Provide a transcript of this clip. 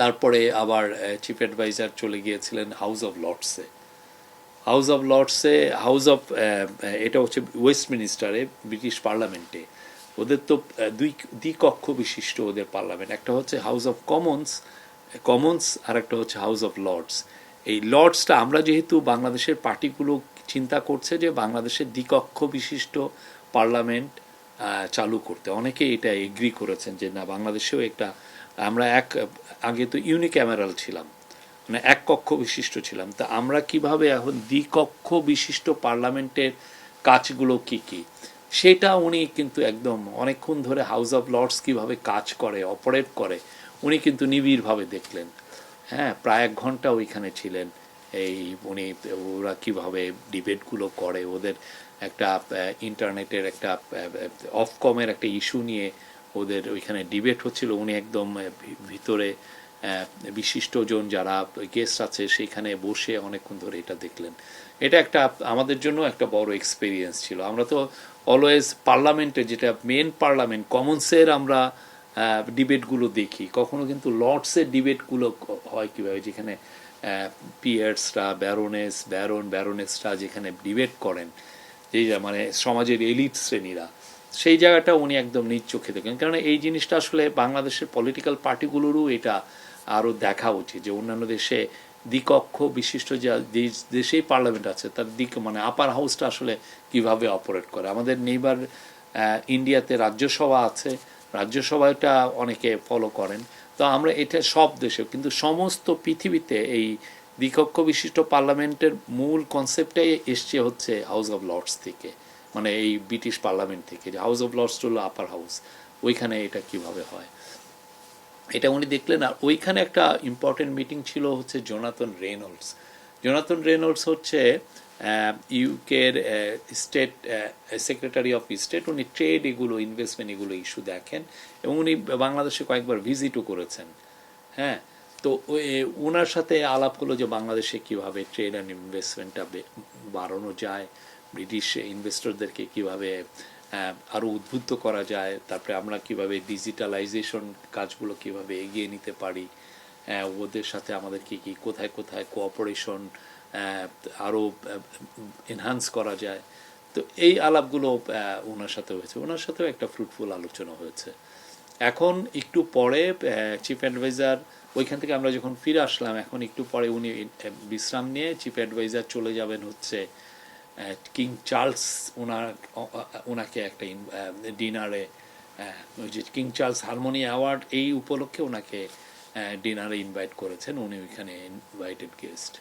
তারপরে আবার chief adviser চলে গিয়েছিলেন হাউস অফ লর্ডসে হাউস অফ লর্ডসে হাউস অফ এটা হচ্ছে ওয়েস্টমিনিস্টারে ব্রিটিশ পার্লামেন্টে ওদের তো দুই দ্বিকক্ষ বিশিষ্ট ওদের পার্লামেন্ট একটা হচ্ছে হাউস অফ কমন্স কমন্স আর একটা হচ্ছে হাউস অফ লর্ডস এই লর্ডসটা আমরা যেহেতু বাংলাদেশের পার্টিগুলো চিন্তা করছে যে বাংলাদেশের দ্বিকক্ষ বিশিষ্ট পার্লামেন্ট চালু করতে। অনেকে এটা এগ্রি করেছেন যে না, বাংলাদেশেও একটা আমরা এক, আগে তো ইউনিক্যামেরাল ছিলাম মানে এক কক্ষ বিশিষ্ট ছিলাম, তা আমরা কীভাবে এখন দ্বিকক্ষ বিশিষ্ট পার্লামেন্টের কাজগুলো কি কি? সেটা উনি কিন্তু একদম অনেকক্ষণ ধরে হাউস অফ লর্ডস কীভাবে কাজ করে অপারেট করে, উনি কিন্তু নিবিড়ভাবে দেখলেন। হ্যাঁ প্রায় এক ঘণ্টা ওইখানে ছিলেন। এই উনি, ওরা কীভাবে ডিবেটগুলো করে, ওদের একটা ইন্টারনেটের একটা অফকমের একটা ইস্যু নিয়ে ওদের ওইখানে ডিবেট হচ্ছিল, উনি একদম ভিতরে বিশিষ্টজন যারা গেস্ট আছে সেখানে বসে অনেকক্ষণ ধরে এটা দেখলেন। এটা একটা আমাদের জন্য একটা বড় এক্সপিরিয়েন্স ছিল। আমরা তো অলওয়েজ পার্লামেন্টে যেটা মেন পার্লামেন্ট কমন্সের আমরা ডিবেটগুলো দেখি। কখনো কিন্তু লর্ডসের ডিবেটগুলো হয় কীভাবে? যেখানে পিয়ার্সরা ব্যারোনেস ব্যারন ব্যারোনেসরা যেখানে ডিবেট করেন। যা- মানে সমাজের এলিট শ্রেণীরা। সেই জায়গাটা উনি একদম নিজ চোখে দেখেন। কারণ এই জিনিসটা আসলে বাংলাদেশের পলিটিক্যাল পার্টিগুলোরও এটা আরও দেখা উচিত যে অন্যান্য দেশে দ্বিকক্ষ বিশিষ্ট যা দেশেই পার্লামেন্ট আছে, তার দিক মানে আপার হাউসটা আসলে কীভাবে অপারেট করে? আমাদের নেইবার ইন্ডিয়াতে রাজ্যসভা আছে রাজ্যসভাটা অনেকে ফলো করেন। তো আমরা এটা সব দেশে কিন্তু সমস্ত পৃথিবীতে এই দ্বিকক্ষ বিশিষ্ট পার্লামেন্টের মূল কনসেপ্টটাই এসছে হচ্ছে হাউস অফ লর্ডস থেকে। মানে এই ব্রিটিশ পার্লামেন্ট থেকে, যে হাউস অফ লর্ডস হলো আপার হাউস ওইখানে এটা কীভাবে হয়? এটা উনি দেখলেন, আর ওইখানে একটা ইম্পর্টেন্ট মিটিং ছিল হচ্ছে জোনাথন রেনল্ডস জোনাথন রেনল্ডস হচ্ছে ইউকের স্টেট সেক্রেটারি অফ স্টেট উনি ট্রেড এগুলো ইনভেস্টমেন্ট এগুলো ইস্যু দেখেন এবং উনি বাংলাদেশে কয়েকবার ভিজিটও করেছেন। হ্যাঁ তো ওনার সাথে আলাপ হলো যে বাংলাদেশে কীভাবে ট্রেড অ্যান্ড ইনভেস্টমেন্টটা বাড়ানো যায়। ব্রিটিশ ইনভেস্টরদেরকে কীভাবে আহ, আরও উদ্বুদ্ধ করা যায় তারপরে আমরা কীভাবে ডিজিটালাইজেশন কাজগুলো কীভাবে এগিয়ে নিতে পারি ওদের সাথে আমাদের কি কোথায় কোথায় কোঅপারেশন আরও এনহান্স করা যায়। তো এই আলাপগুলো ওনার সাথে হয়েছে। ওনার সাথেও একটা ফ্রুটফুল আলোচনা হয়েছে। এখন একটু পরে চিফ অ্যাডভাইজার ওইখান থেকে আমরা যখন ফিরে আসলাম এখন একটু পরে উনি বিশ্রাম নিয়ে চিফ অ্যাডভাইজার চলে যাবেন হচ্ছে কিং চার্লস ওনার ওনাকে একটা ডিনারে ওই যে কিং চার্লস হারমোনি অ্যাওয়ার্ড এই উপলক্ষে ওনাকে ডিনারে ইনভাইট করেছেন। উনি ওইখানে ইনভাইটেড গেস্ট